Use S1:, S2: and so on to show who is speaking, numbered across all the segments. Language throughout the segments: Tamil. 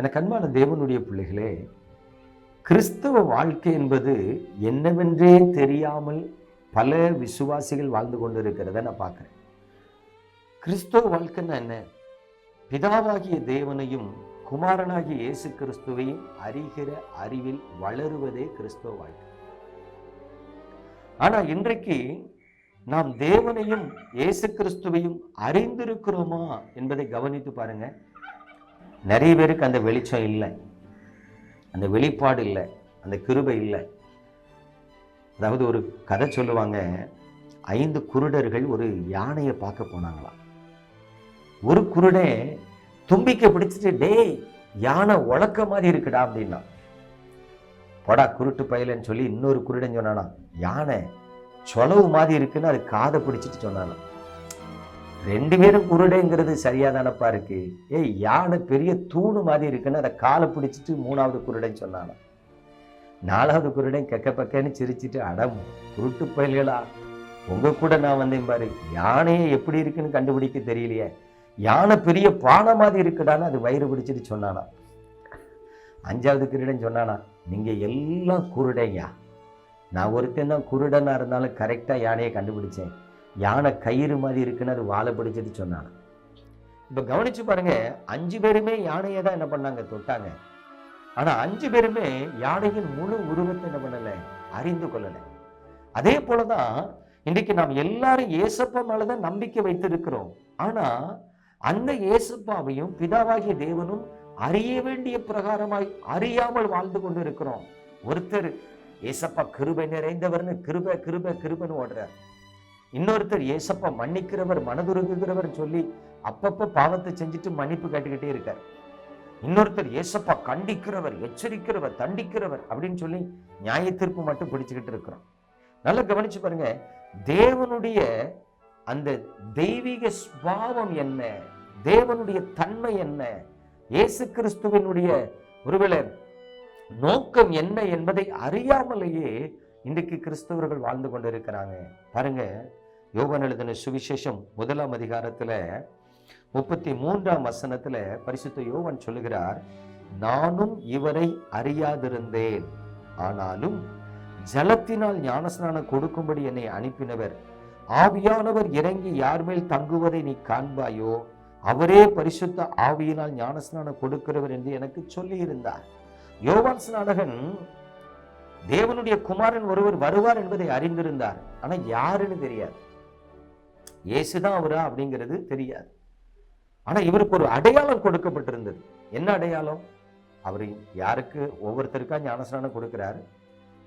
S1: எனக்கு அன்பான தேவனுடைய பிள்ளைகளே கிறிஸ்தவ வாழ்க்கை என்பது என்னவென்றே தெரியாமல் பல விசுவாசிகள் வாழ்ந்து கொண்டு இருக்கிறத நான் பார்க்குறேன். கிறிஸ்தவ வாழ்க்கைன்னா என்ன? பிதாவாகிய தேவனையும் குமாரனாகிய இயேசு கிறிஸ்துவையும் அறிகிற அறிவில் வளருவதே கிறிஸ்தவ வாழ்க்கை. ஆனா இன்றைக்கு நாம் தேவனையும் இயேசு கிறிஸ்துவையும் அறிந்திருக்கிறோமா என்பதை கவனித்து பாருங்க. நிறைய பேருக்கு அந்த வெளிச்சம் இல்லை. அந்த வெளிப்பாடு இல்லை. அந்த கிருபை இல்லை. அதாவது ஒரு கதை சொல்லுவாங்க ஐந்து குருடர்கள் ஒரு யானையை பார்க்க போனாங்களாம். ஒரு குருடன் தும்பிக்கை பிடிச்சிட்டு டேய் யானை உழக்க மாதிரி இருக்குடா அப்படின்னா போடா குருட்டு பயலன்னு சொல்லி இன்னொரு குருடன் சொன்னானா யானை சொலவு மாதிரி இருக்குன்னு அது காதை பிடிச்சிட்டு சொன்னானா ரெண்டு பேரும் குருடைங்கிறது சரியாக தானப்பா இருக்கு? ஏய் யானை பெரிய தூணு மாதிரி இருக்குன்னு அதை காலை பிடிச்சிட்டு மூணாவது குருடைன்னு சொன்னானா. நாலாவது குருடன் கெக்க பக்கன்னு சிரிச்சிட்டு அடம் குருட்டு பயில்களா உங்க கூட நான் வந்தேன் பாரு யானையே எப்படி இருக்குன்னு கண்டுபிடிக்க தெரியலையே. யானை பெரிய பானை மாதிரி இருக்குடான்னு அது வயிறு பிடிச்சிட்டு சொன்னானா. அஞ்சாவது குருடன் சொன்னானா நீங்க எல்லாம் குருடையா? நான் ஒருத்தன் தான் குருடனா இருந்தாலும் கரெக்டா யானையை கண்டுபிடிச்சேன். யானை கயிறு மாதிரி இருக்குன்னு அது வாழை பிடிச்சது சொன்னானா இப்போ கவனிச்சு பாருங்க அஞ்சு பேருமே யானையை தான் என்ன பண்ணாங்க? தொட்டாங்க. ஆனா அஞ்சு பேருமே யானையின் முழு உருவத்தை என்ன பண்ணல? அறிந்து கொள்ளலை. அதே போலதான் இன்னைக்கு நாம் எல்லாரும் ஏசப்பா மேலதான் நம்பிக்கை வைத்திருக்கிறோம். ஆனா அந்த ஏசப்பாவையும் பிதாவாகிய தேவனும் அறிய வேண்டிய பிரகாரமாய் அறியாமல் வாழ்ந்து கொண்டு இருக்கிறோம் ஒருத்தர் ஏசப்பா கிருபை நிறைந்தவர்னு கிருப கிருப கிருபன்னு ஓடுறார். இன்னொருத்தர் ஏசப்பா மன்னிக்கிறவர் மனதுருகுகிறவர் சொல்லி அப்பப்ப பாவத்தை செஞ்சுட்டு மன்னிப்பு கேட்டுக்கிட்டே இருக்கார். இன்னொருத்தர் ஏசப்பா கண்டிக்கிறவர் எச்சரிக்கிறவர் தண்டிக்கிறவர் அப்படின்னு சொல்லி நியாய தீர்ப்பு மட்டும் பிடிச்சுக்கிட்டு இருக்கிறோம் நல்லா கவனிச்சு பாருங்க தேவனுடைய அந்த தெய்வீக ஸ்பாவம் என்ன? தேவனுடைய தன்மை என்ன? இயேசு கிறிஸ்துவினுடைய ஒருவேளை நோக்கம் என்ன என்பதை அறியாமலேயே இன்றைக்கு கிறிஸ்தவர்கள் வாழ்ந்து கொண்டிருக்கிறாங்க. பாருங்க யோகன் எழுதின சுவிசேஷம் முதலாம் அதிகாரத்துல முப்பத்தி மூன்றாம் வசனத்தில் பரிசுத்த யோவன் சொல்லுகிறார் நானும் இவரை அறியாதிருந்தேன். ஆனாலும் ஜலத்தினால் ஞானஸ்நானம் கொடுக்கும்படி என்னை அனுப்பினவர். ஆவியானவர் இறங்கி யார் மேல் தங்குவதை நீ காண்பாயோ அவரே பரிசுத்த ஆவியினால் ஞானஸ்நானம் கொடுக்கிறவர் என்று எனக்கு சொல்லியிருந்தார். யோவான் ஸ்நானகன் தேவனுடைய குமாரன் ஒருவர் வருவார் என்பதை அறிந்திருந்தார். ஆனா யாருன்னு தெரியாது. இயேசுதான் அவரா அப்படிங்கிறது தெரியாது. ஆனா இவருக்கு ஒரு அடையாளம் கொடுக்கப்பட்டிருந்தது. என்ன அடையாளம்? அவர் யாருக்கு? ஒவ்வொருத்தருக்கா ஞானஸ்நானம் கொடுக்கிறாரு.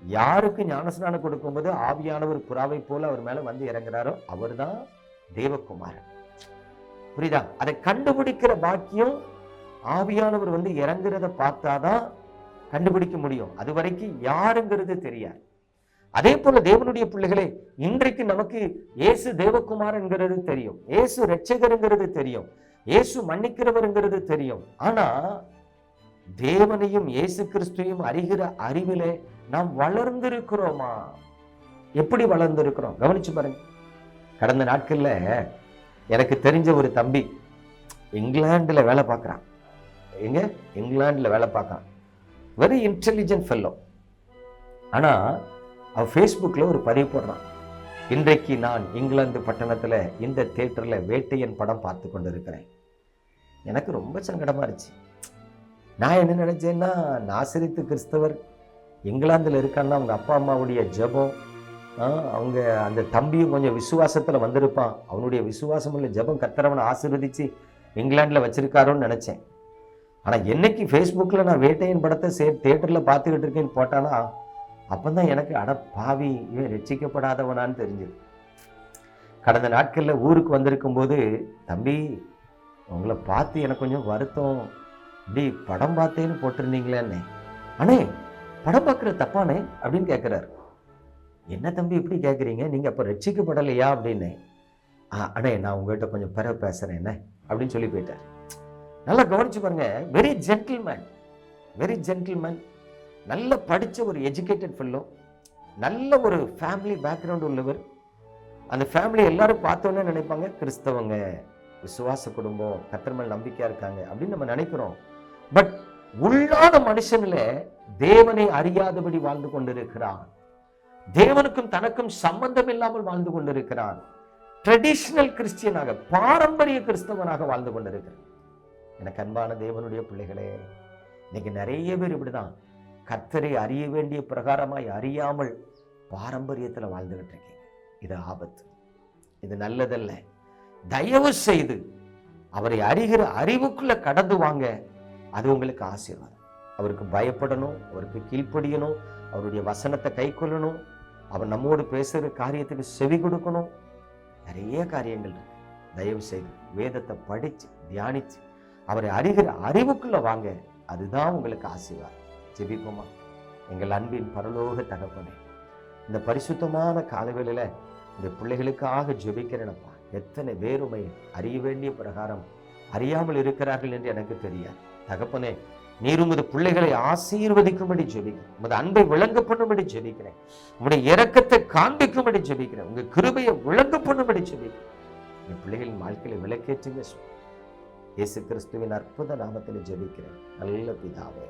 S1: யாருக்கு ஞானஸ்நானம் கொடுக்கும்போது ஆவியானவர் புறாவை போல அவர் மேல வந்து இறங்குறாரோ அவர்தான் தேவகுமாரன். புரியுதா? அதை கண்டுபிடிக்கிற பாக்கியம் ஆவியானவர் வந்து இறங்குறத பார்த்தாதான் கண்டுபிடிக்க முடியும். அது வரைக்கும் யாருங்கிறது தெரியாது. அதே போல தேவனுடைய பிள்ளைகளே இன்றைக்கு நமக்கு இயேசு தேவகுமாரங்கிறது தெரியும். இயேசு ரட்சகருங்கிறது தெரியும். இயேசு மன்னிக்கிறவருங்கிறது தெரியும். ஆனா தேவனையும் இயேசு கிறிஸ்துவையும் அறிகிற அறிவிலே நாம் வளர்ந்திருக்கிறோமா? எப்படி வளர்ந்திருக்கிறோம்? கவனிச்சு பாருங்க. கடந்த நாட்கள்ல எனக்கு தெரிஞ்ச ஒரு தம்பி இங்கிலாந்துல வேலை பார்க்குறான். எங்க? இங்கிலாண்டில் வேலை பார்க்கறான். வெரி இன்டெலிஜென்ட் ஃபெல்லோ ஆனா அவன் ஃபேஸ்புக்கில் ஒரு பதிவு போடுறான். இன்றைக்கு நான் இங்கிலாந்து பட்டணத்தில் இந்த தேட்டரில் வேட்டையன் படம் பார்த்து கொண்டு இருக்கிறேன் எனக்கு ரொம்ப சங்கடமாக இருந்துச்சு. நான் என்ன நினச்சேன்னா நாசரித்து கிறிஸ்தவர் இங்கிலாந்தில் இருக்கான்னா அவங்க அப்பா அம்மாவுடைய ஜெபம் அவங்க அந்த தம்பியும் கொஞ்சம் விசுவாசத்தில் வந்திருப்பான். அவனுடைய விசுவாசம் இல்லை ஜெபம் கத்திரவனை ஆசீர்வதித்து இங்கிலாண்டில் வச்சுருக்காரோன்னு நினச்சேன். ஆனால் என்னைக்கு ஃபேஸ்புக்கில் நான் வேட்டையின் படத்தை சே தேட்டரில் பார்த்துக்கிட்டு இருக்கேன்னு போட்டானா அப்பதான் எனக்கு அட பாவி இவன் ரட்சிக்கப்படாதவனான்னு தெரிஞ்சது. கடந்த நாட்களில் ஊருக்கு வந்திருக்கும் போது தம்பி உங்களை பார்த்து எனக்கு கொஞ்சம் வருத்தம். இப்படி படம் பார்த்தேன்னு போட்டிருந்தீங்களேன்னு. அண்ணே படம் பார்க்குற தப்பானே? அப்படின்னு கேட்குறாரு என்ன தம்பி இப்படி கேட்குறீங்க நீங்கள் அப்போ ரட்சிக்கப்படலையா? அப்படின்னு. "ஆ, அண்ணே நான் உங்கள்கிட்ட கொஞ்சம் பிற பேசுகிறேன் என்ன? அப்படின்னு சொல்லி போயிட்டார். நல்லா கவனிச்சு பாருங்க. வெரி ஜென்டில்மேன் வெரி ஜென்டில்மேன் நல்ல படிச்ச ஒரு எஜுகேட்டட் ஃபெல்லோ நல்ல ஒரு ஃபேமிலி பேக்ரவுண்ட் உள்ளவர். அந்த ஃபேமிலி எல்லாரும் பார்த்தோன்னே நினைப்பாங்க கிறிஸ்தவங்க விசுவாச குடும்பம் கத்தர் மேல் நம்பிக்கையா இருக்காங்க அப்படின்னு நம்ம நினைக்கிறோம். பட் உள்ளான மனுஷனில் தேவனை அறியாதபடி வாழ்ந்து கொண்டிருக்கிறான் தேவனுக்கும் தனக்கும் சம்பந்தம் இல்லாமல் வாழ்ந்து கொண்டிருக்கிறான் ட்ரெடிஷ்னல் கிறிஸ்டியனாக பாரம்பரிய கிறிஸ்தவனாக வாழ்ந்து கொண்டிருக்கிறான் எனக்கு அன்பான தேவனுடைய பிள்ளைகளே இன்னைக்கு நிறைய பேர் இப்படிதான். கர்த்தரை அறிய வேண்டிய பிரகாரமாய் அறியாமல் பாரம்பரியத்தில் வாழ்ந்துகிட்டு இருக்கீங்க இது ஆபத்து. இது நல்லதல்ல. தயவு செய்து அவரை அறிகிற அறிவுக்குள்ள கடந்து வாங்க. அது உங்களுக்கு ஆசீர்வாதம். அவருக்கு பயப்படணும். அவருக்கு கீழ்ப்படியணும். அவருடைய வசனத்தை கை கொள்ளணும். அவர் நம்மோடு பேசுகிற காரியத்துக்கு செவி கொடுக்கணும். நிறைய காரியங்கள் இருக்கு. தயவு செய்து வேதத்தை படிச்சு தியானிச்சு அவரை அறிகிற அறிவுக்குள்ள வாங்க. அதுதான் உங்களுக்கு ஆசீர்வாதம். ஜெபிப்போமா? எங்கள் அன்பின் பரலோக தகப்பனே இந்த பரிசுத்தமான காலவேளையில இந்த பிள்ளைகளுக்காக ஜெபிக்கிறேனப்பா. எத்தனை வேறுமை அறிய வேண்டிய பிரகாரம் அறியாமல் இருக்கிறார்கள் என்று எனக்கு தெரியாது. தகப்பனே நீர் உமது பிள்ளைகளை ஆசீர்வதிக்கும்படி ஜெபிக்கிறேன். உமது அன்பை விளங்க பண்ணும்படி ஜெபிக்கிறேன். உங்களுடைய இறக்கத்தை காண்பிக்கும்படி ஜெபிக்கிறேன். உங்க கிருபையை விளங்க பண்ணும்படி ஜெபிக்கிறேன். என் பிள்ளைகளின் வாழ்க்கையில விளக்கேற்றுங்க இயேசு கிறிஸ்துவின் அற்புத நாமத்தில் ஜெபிக்கிறேன். நல்ல பிதாவே.